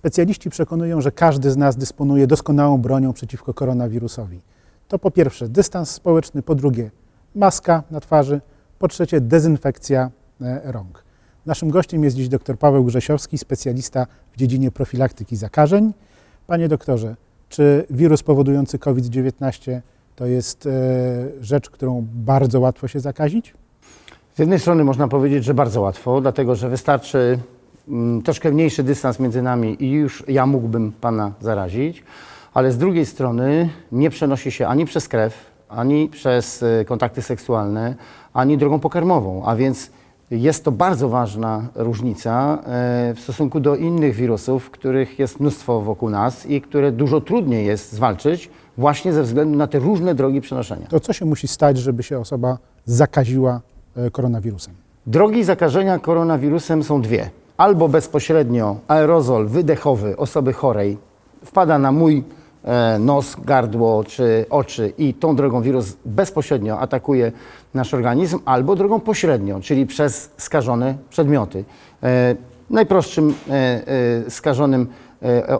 Specjaliści przekonują, że każdy z nas dysponuje doskonałą bronią przeciwko koronawirusowi. To po pierwsze dystans społeczny, po drugie maska na twarzy, po trzecie dezynfekcja e, rąk. Naszym gościem jest dziś dr Paweł Grzesiowski, specjalista w dziedzinie profilaktyki zakażeń. Panie doktorze, czy wirus powodujący COVID-19 to jest e, rzecz, którą bardzo łatwo się zakazić? Z jednej strony można powiedzieć, że bardzo łatwo, dlatego że wystarczy troszkę mniejszy dystans między nami i już ja mógłbym Pana zarazić, ale z drugiej strony nie przenosi się ani przez krew, ani przez y, kontakty seksualne, ani drogą pokarmową, a więc jest to bardzo ważna różnica e, w stosunku do innych wirusów, których jest mnóstwo wokół nas i które dużo trudniej jest zwalczyć właśnie ze względu na te różne drogi przenoszenia. To co się musi stać, żeby się osoba zakaziła e, koronawirusem? Drogi zakażenia koronawirusem są dwie. Albo bezpośrednio aerozol wydechowy osoby chorej wpada na mój e, nos, gardło czy oczy i tą drogą wirus bezpośrednio atakuje nasz organizm, albo drogą pośrednią, czyli przez skażone przedmioty. E, najprostszym e, skażonym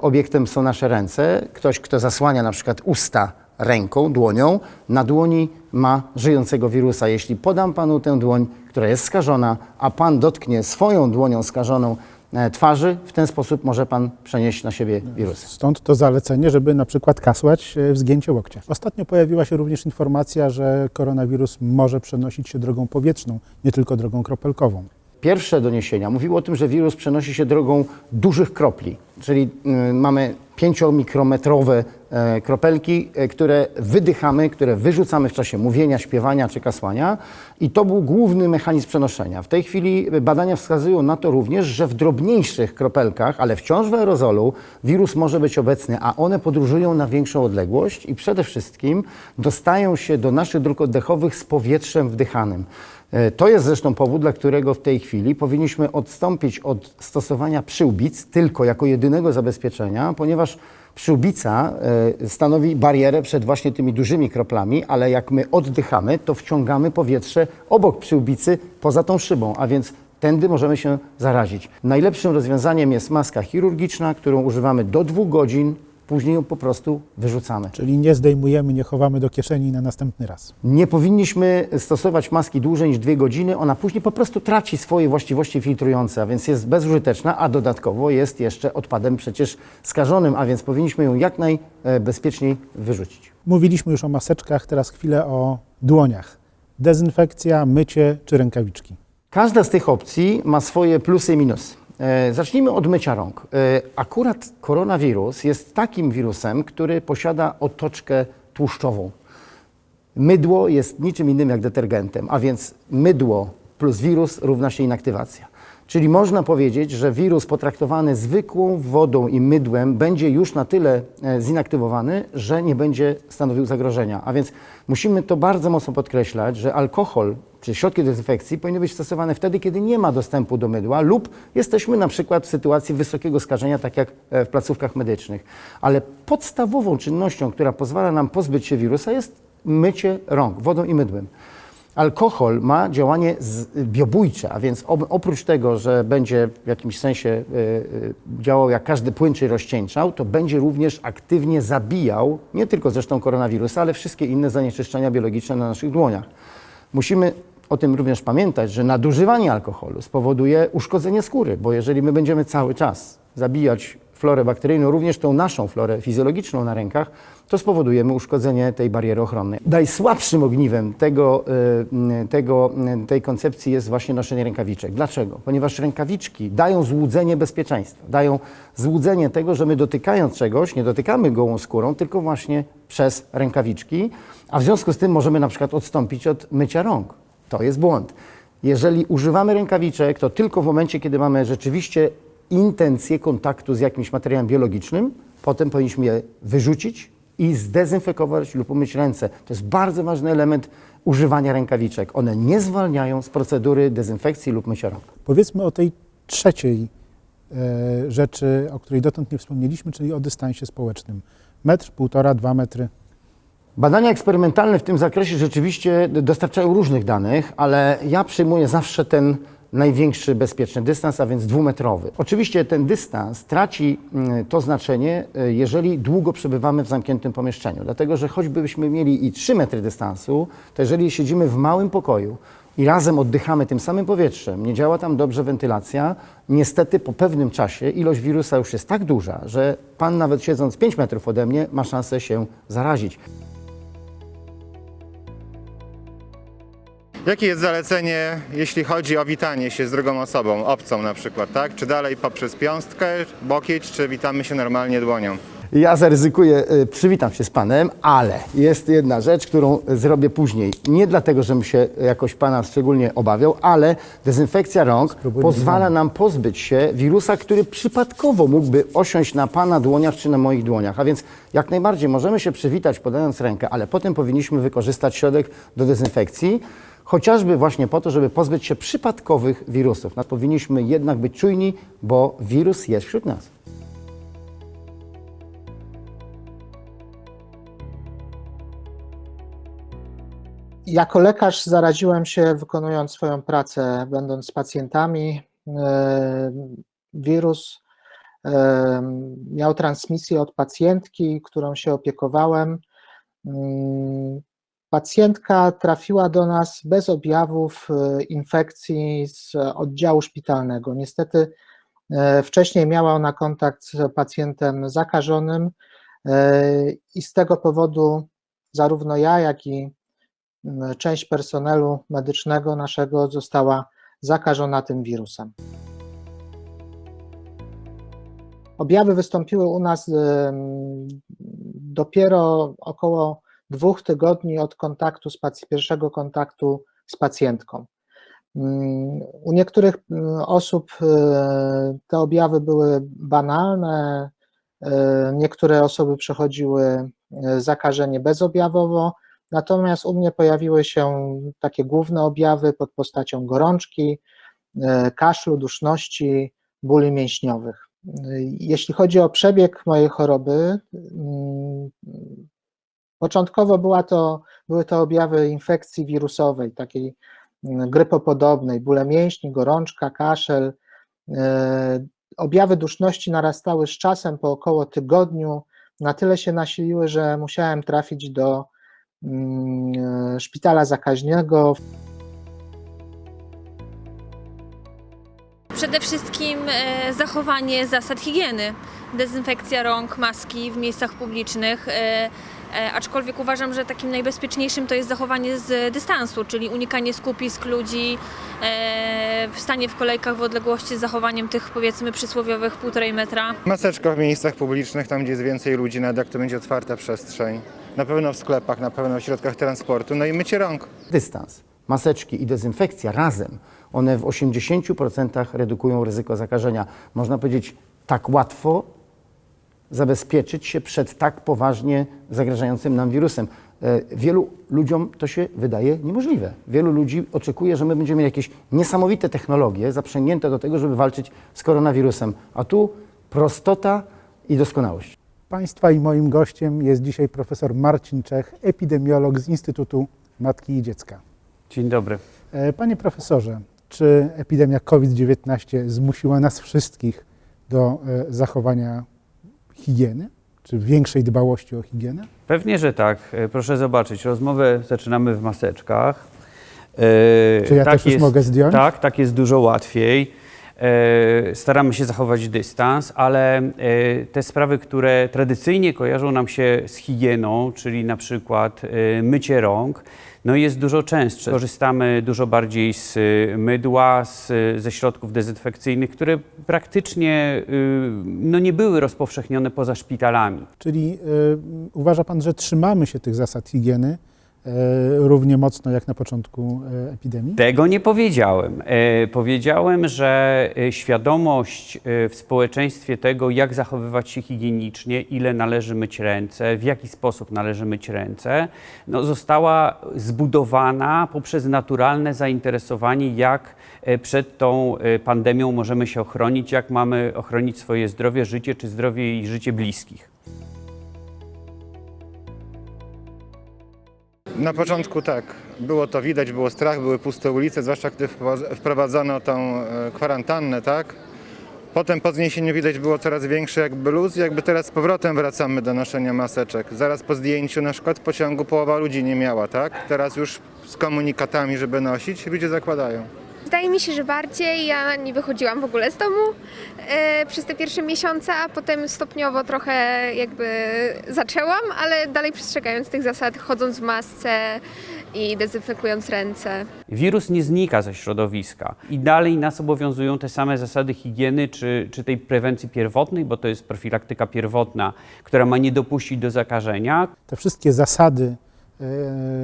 obiektem są nasze ręce. Ktoś, kto zasłania na przykład usta ręką, dłonią, na dłoni ma żyjącego wirusa. Jeśli podam panu tę dłoń, która jest skażona, a pan dotknie swoją dłonią skażoną e, twarzy, w ten sposób może pan przenieść na siebie wirus. Stąd to zalecenie, żeby na przykład kasłać e, w zgięcie łokcia. Ostatnio pojawiła się również informacja, że koronawirus może przenosić się drogą powietrzną, nie tylko drogą kropelkową. Pierwsze doniesienia mówiły o tym, że wirus przenosi się drogą dużych kropli, czyli y, mamy 5-mikrometrowe e, kropelki, e, które wydychamy, które wyrzucamy w czasie mówienia, śpiewania czy kasłania i to był główny mechanizm przenoszenia. W tej chwili badania wskazują na to również, że w drobniejszych kropelkach, ale wciąż w aerozolu, wirus może być obecny, a one podróżują na większą odległość i przede wszystkim dostają się do naszych dróg oddechowych z powietrzem wdychanym. E, To jest zresztą powód, dla którego w tej chwili powinniśmy odstąpić od stosowania przyłbic tylko jako jedynego zabezpieczenia, ponieważ przyłbica e, stanowi barierę przed właśnie tymi dużymi kroplami, ale jak my oddychamy, to wciągamy powietrze obok przyłbicy poza tą szybą, a więc tędy możemy się zarazić. Najlepszym rozwiązaniem jest maska chirurgiczna, którą używamy do dwóch godzin, później ją po prostu wyrzucamy. Czyli nie zdejmujemy, nie chowamy do kieszeni na następny raz. Nie powinniśmy stosować maski dłużej niż dwie godziny. Ona później po prostu traci swoje właściwości filtrujące, a więc jest bezużyteczna, a dodatkowo jest jeszcze odpadem przecież skażonym, a więc powinniśmy ją jak najbezpieczniej wyrzucić. Mówiliśmy już o maseczkach, teraz chwilę o dłoniach. Dezynfekcja, mycie czy rękawiczki. Każda z tych opcji ma swoje plusy i minusy. E, Zacznijmy od mycia rąk. E, Akurat koronawirus jest takim wirusem, który posiada otoczkę tłuszczową. Mydło jest niczym innym jak detergentem, a więc mydło plus wirus równa się inaktywacja. Czyli można powiedzieć, że wirus potraktowany zwykłą wodą i mydłem będzie już na tyle e, zinaktywowany, że nie będzie stanowił zagrożenia. A więc musimy to bardzo mocno podkreślać, że alkohol czy środki dezynfekcji powinny być stosowane wtedy, kiedy nie ma dostępu do mydła lub jesteśmy na przykład w sytuacji wysokiego skażenia, tak jak e, w placówkach medycznych. Ale podstawową czynnością, która pozwala nam pozbyć się wirusa jest mycie rąk wodą i mydłem. Alkohol ma działanie z- biobójcze, a więc oprócz tego, że będzie w jakimś sensie y, y, działał jak każdy płyn czy rozcieńczał, to będzie również aktywnie zabijał nie tylko zresztą koronawirusa, ale wszystkie inne zanieczyszczenia biologiczne na naszych dłoniach. Musimy o tym również pamiętać, że nadużywanie alkoholu spowoduje uszkodzenie skóry, bo jeżeli my będziemy cały czas zabijać florę bakteryjną, również tą naszą florę fizjologiczną na rękach, to spowodujemy uszkodzenie tej bariery ochronnej. Najsłabszym ogniwem tego, y, tego, y, tej koncepcji jest właśnie noszenie rękawiczek. Dlaczego? Ponieważ rękawiczki dają złudzenie bezpieczeństwa, dają złudzenie tego, że my dotykając czegoś, nie dotykamy gołą skórą, tylko właśnie przez rękawiczki, a w związku z tym możemy na przykład odstąpić od mycia rąk. To jest błąd. Jeżeli używamy rękawiczek, to tylko w momencie, kiedy mamy rzeczywiście intencję kontaktu z jakimś materiałem biologicznym, potem powinniśmy je wyrzucić i zdezynfekować lub umyć ręce. To jest bardzo ważny element używania rękawiczek. One nie zwalniają z procedury dezynfekcji lub mycia rąk. Powiedzmy o tej trzeciej e, rzeczy, o której dotąd nie wspomnieliśmy, czyli o dystansie społecznym. Metr, półtora, dwa metry. Badania eksperymentalne w tym zakresie rzeczywiście dostarczają różnych danych, ale ja przyjmuję zawsze ten największy bezpieczny dystans, a więc dwumetrowy. Oczywiście ten dystans traci mm, to znaczenie, y, jeżeli długo przebywamy w zamkniętym pomieszczeniu. Dlatego, że choćbyśmy mieli i 3 metry dystansu, to jeżeli siedzimy w małym pokoju i razem oddychamy tym samym powietrzem, nie działa tam dobrze wentylacja, niestety po pewnym czasie ilość wirusa już jest tak duża, że pan nawet siedząc 5 metrów ode mnie ma szansę się zarazić. Jakie jest zalecenie, jeśli chodzi o witanie się z drugą osobą, obcą na przykład, tak? Czy dalej poprzez piąstkę, bokieć, czy witamy się normalnie dłonią? Ja zaryzykuję, y, przywitam się z panem, ale jest jedna rzecz, którą zrobię później. Nie dlatego, żebym się jakoś pana szczególnie obawiał, ale dezynfekcja rąk Spróbujmy pozwala nam pozbyć się wirusa, który przypadkowo mógłby osiąść na pana dłoniach czy na moich dłoniach. A więc jak najbardziej możemy się przywitać podając rękę, ale potem powinniśmy wykorzystać środek do dezynfekcji. Chociażby właśnie po to, żeby pozbyć się przypadkowych wirusów. No, powinniśmy jednak być czujni, bo wirus jest wśród nas. Jako lekarz zaraziłem się wykonując swoją pracę, będąc z pacjentami. E, Wirus e, miał transmisję od pacjentki, którą się opiekowałem. Pacjentka trafiła do nas bez objawów e, infekcji z oddziału szpitalnego. Niestety e, wcześniej miała ona kontakt z pacjentem zakażonym e, i z tego powodu zarówno ja, jak i część personelu medycznego naszego została zakażona tym wirusem. Objawy wystąpiły u nas dopiero około dwóch tygodni od kontaktu z pierwszego kontaktu z pacjentką. Mm, U niektórych mm, osób e, te objawy były banalne, e, niektóre osoby przechodziły e, zakażenie bezobjawowo, Natomiast u mnie pojawiły się takie główne objawy pod postacią gorączki, kaszlu, duszności, bóli mięśniowych. Jeśli chodzi o przebieg mojej choroby, mm, początkowo była to, były to objawy infekcji wirusowej, takiej mm, grypopodobnej, bóle mięśni, gorączka, kaszel. E, Objawy duszności narastały z czasem po około tygodniu, na tyle się nasiliły, że musiałem trafić do mm, e, szpitala zakaźnego. Przede wszystkim e, zachowanie zasad higieny, dezynfekcja rąk, maski w miejscach publicznych. E, aczkolwiek uważam, że takim najbezpieczniejszym to jest zachowanie z dystansu, czyli unikanie skupisk ludzi, e, wstanie w kolejkach w odległości z zachowaniem tych powiedzmy przysłowiowych półtorej metra. Maseczka w miejscach publicznych, tam gdzie jest więcej ludzi, nawet jak to będzie otwarta przestrzeń. Na pewno w sklepach, na pewno w środkach transportu, no i mycie rąk. dystans, maseczki i dezynfekcja razem, one w 80% redukują ryzyko zakażenia. Można powiedzieć, tak łatwo zabezpieczyć się przed tak poważnie zagrażającym nam wirusem. E, Wielu ludziom to się wydaje niemożliwe. Wielu ludzi oczekuje, że my będziemy mieli jakieś niesamowite technologie zaprzęgnięte do tego, żeby walczyć z koronawirusem. A tu prostota i doskonałość. Państwa i moim gościem jest dzisiaj profesor Marcin Czech, epidemiolog z Instytutu Matki i Dziecka. Dzień dobry. E, Panie profesorze, czy epidemia COVID-19 zmusiła nas wszystkich do e, zachowania higieny, czy większej dbałości o higienę? Pewnie, że tak. E, Proszę zobaczyć, rozmowę zaczynamy w maseczkach. E, Czy ja też już mogę zdjąć? Tak, tak jest dużo łatwiej. E, Staramy się zachować dystans, ale e, te sprawy, które tradycyjnie kojarzą nam się z higieną, czyli na przykład e, mycie rąk, no jest dużo częstsze. Korzystamy dużo bardziej z y, mydła, z, ze środków dezynfekcyjnych, które praktycznie y, no, nie były rozpowszechnione poza szpitalami. Czyli e, uważa Pan, że trzymamy się tych zasad higieny równie mocno jak na początku e, epidemii? Tego nie powiedziałem. E, powiedziałem, że e, świadomość e, w społeczeństwie tego, jak zachowywać się higienicznie, ile należy myć ręce, w jaki sposób należy myć ręce, no, została zbudowana poprzez naturalne zainteresowanie, jak e, przed tą e, pandemią możemy się ochronić, jak mamy ochronić swoje zdrowie, życie czy zdrowie i życie bliskich. Na początku tak, było to widać, było strach, były puste ulice, zwłaszcza gdy wprowadzono tą e, kwarantannę, tak? Potem po zniesieniu widać było coraz większy jakby luz, jakby teraz z powrotem wracamy do noszenia maseczek. Zaraz po zdjęciu na przykład pociągu połowa ludzi nie miała, tak? Teraz już z komunikatami, żeby nosić, ludzie zakładają. Wydaje mi się, że bardziej. Ja nie wychodziłam w ogóle z domu e, przez te pierwsze miesiące, a potem stopniowo trochę jakby zaczęłam, ale dalej przestrzegając tych zasad, chodząc w masce i dezynfekując ręce. Wirus nie znika ze środowiska i dalej nas obowiązują te same zasady higieny czy, czy tej prewencji pierwotnej, bo to jest profilaktyka pierwotna, która ma nie dopuścić do zakażenia. Te wszystkie zasady,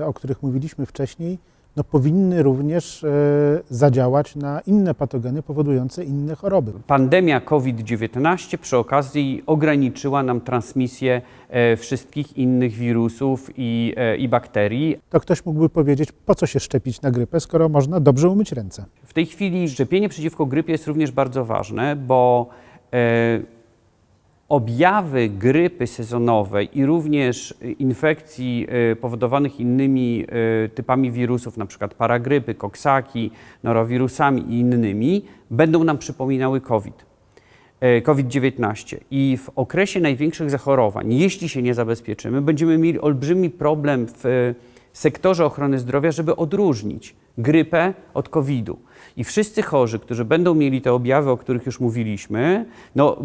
e, o których mówiliśmy wcześniej, no, powinny również e, zadziałać na inne patogeny powodujące inne choroby. Pandemia COVID-19 przy okazji ograniczyła nam transmisję e, wszystkich innych wirusów i, e, i bakterii. To ktoś mógłby powiedzieć, po co się szczepić na grypę, skoro można dobrze umyć ręce. W tej chwili szczepienie przeciwko grypie jest również bardzo ważne, bo objawy grypy sezonowej i również infekcji e, powodowanych innymi e, typami wirusów, przykład paragrypy, koksaki, norowirusami i innymi, będą nam przypominały COVID. e, COVID-19 i w okresie największych zachorowań, jeśli się nie zabezpieczymy, będziemy mieli olbrzymi problem w sektorze ochrony zdrowia, żeby odróżnić grypę od COVID-u. I wszyscy chorzy, którzy będą mieli te objawy, o których już mówiliśmy, no,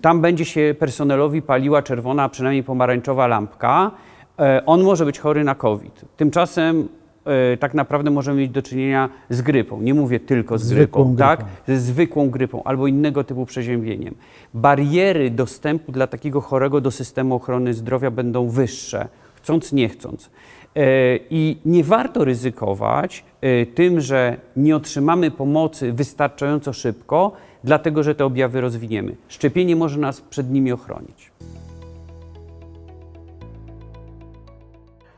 tam będzie się personelowi paliła czerwona, a przynajmniej pomarańczowa lampka. E, On może być chory na COVID. Tymczasem e, tak naprawdę możemy mieć do czynienia z grypą. Nie mówię tylko z Zwykłą grypą, tak? grypą. ze zwykłą grypą albo innego typu przeziębieniem. Bariery dostępu dla takiego chorego do systemu ochrony zdrowia będą wyższe, chcąc nie chcąc. E, I nie warto ryzykować e, tym, że nie otrzymamy pomocy wystarczająco szybko, dlatego że te objawy rozwiniemy. Szczepienie może nas przed nimi ochronić.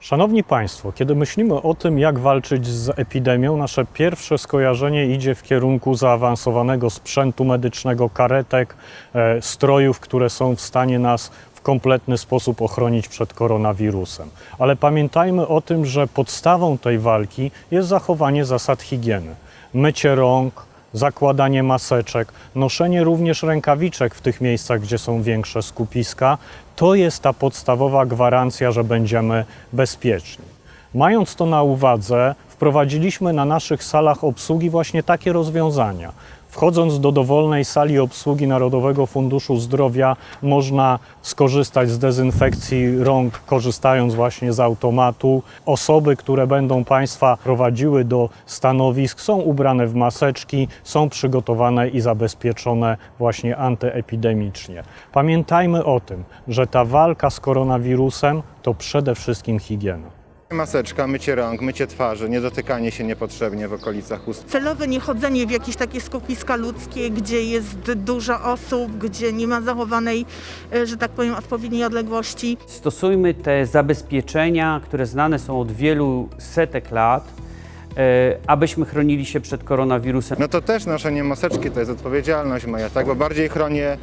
Szanowni Państwo, kiedy myślimy o tym, jak walczyć z epidemią, nasze pierwsze skojarzenie idzie w kierunku zaawansowanego sprzętu medycznego, karetek, e, strojów, które są w stanie nas w kompletny sposób ochronić przed koronawirusem. Ale pamiętajmy o tym, że podstawą tej walki jest zachowanie zasad higieny. Mycie rąk, zakładanie maseczek, noszenie również rękawiczek w tych miejscach, gdzie są większe skupiska, to jest ta podstawowa gwarancja, że będziemy bezpieczni. Mając to na uwadze, wprowadziliśmy na naszych salach obsługi właśnie takie rozwiązania. Wchodząc do dowolnej sali obsługi Narodowego Funduszu Zdrowia, można skorzystać z dezynfekcji rąk, korzystając właśnie z automatu. Osoby, które będą Państwa prowadziły do stanowisk, są ubrane w maseczki, są przygotowane i zabezpieczone właśnie antyepidemicznie. Pamiętajmy o tym, że ta walka z koronawirusem to przede wszystkim higiena. Maseczka, mycie rąk, mycie twarzy, nie dotykanie się niepotrzebnie w okolicach ust. celowe niechodzenie w jakieś takie skupiska ludzkie, gdzie jest dużo osób, gdzie nie ma zachowanej, e, że tak powiem, odpowiedniej odległości. Stosujmy te zabezpieczenia, które znane są od wielu setek lat, e, abyśmy chronili się przed koronawirusem. No to też noszenie maseczki to jest odpowiedzialność moja, tak? Bo bardziej chronię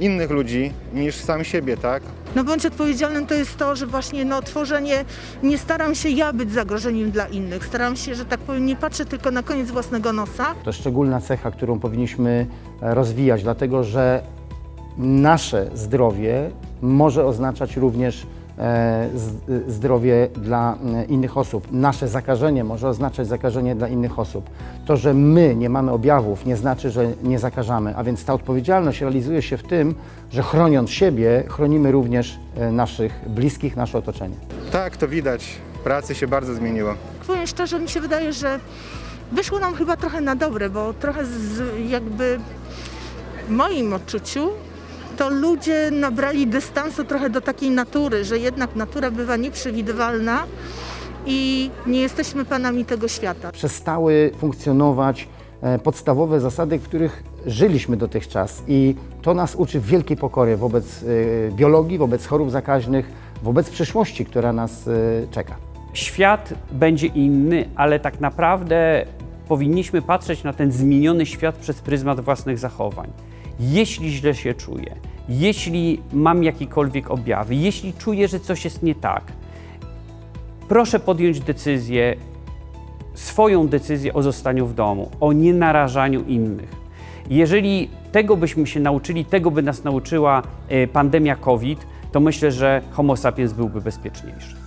innych ludzi niż sam siebie, tak? No bądź odpowiedzialnym to jest to, że właśnie no, tworzenie, nie staram się ja być zagrożeniem dla innych, staram się, że tak powiem, nie patrzę tylko na koniec własnego nosa, To szczególna cecha, którą powinniśmy e, rozwijać, dlatego że nasze zdrowie może oznaczać również zdrowie dla e, innych osób. Nasze zakażenie może oznaczać zakażenie dla innych osób. To, że my nie mamy objawów, nie znaczy, że nie zakażamy, a więc ta odpowiedzialność realizuje się w tym, że chroniąc siebie, chronimy również e, naszych bliskich, nasze otoczenie. Tak, to widać. W pracy się bardzo zmieniło. powiem szczerze, mi się wydaje, że wyszło nam chyba trochę na dobre, bo trochę z, jakby w moim odczuciu to ludzie nabrali dystansu trochę do takiej natury, że jednak natura bywa nieprzewidywalna i nie jesteśmy panami tego świata. przestały funkcjonować e, podstawowe zasady, w których żyliśmy dotychczas i to nas uczy wielkiej pokory wobec e, biologii, wobec chorób zakaźnych, wobec przyszłości, która nas e, czeka. Świat będzie inny, ale tak naprawdę powinniśmy patrzeć na ten zmieniony świat przez pryzmat własnych zachowań. Jeśli źle się czuję, jeśli mam jakiekolwiek objawy, jeśli czuję, że coś jest nie tak, proszę podjąć decyzję, swoją decyzję o zostaniu w domu, o nienarażaniu innych. Jeżeli tego byśmy się nauczyli, tego by nas nauczyła e, pandemia COVID, to myślę, że Homo sapiens byłby bezpieczniejszy.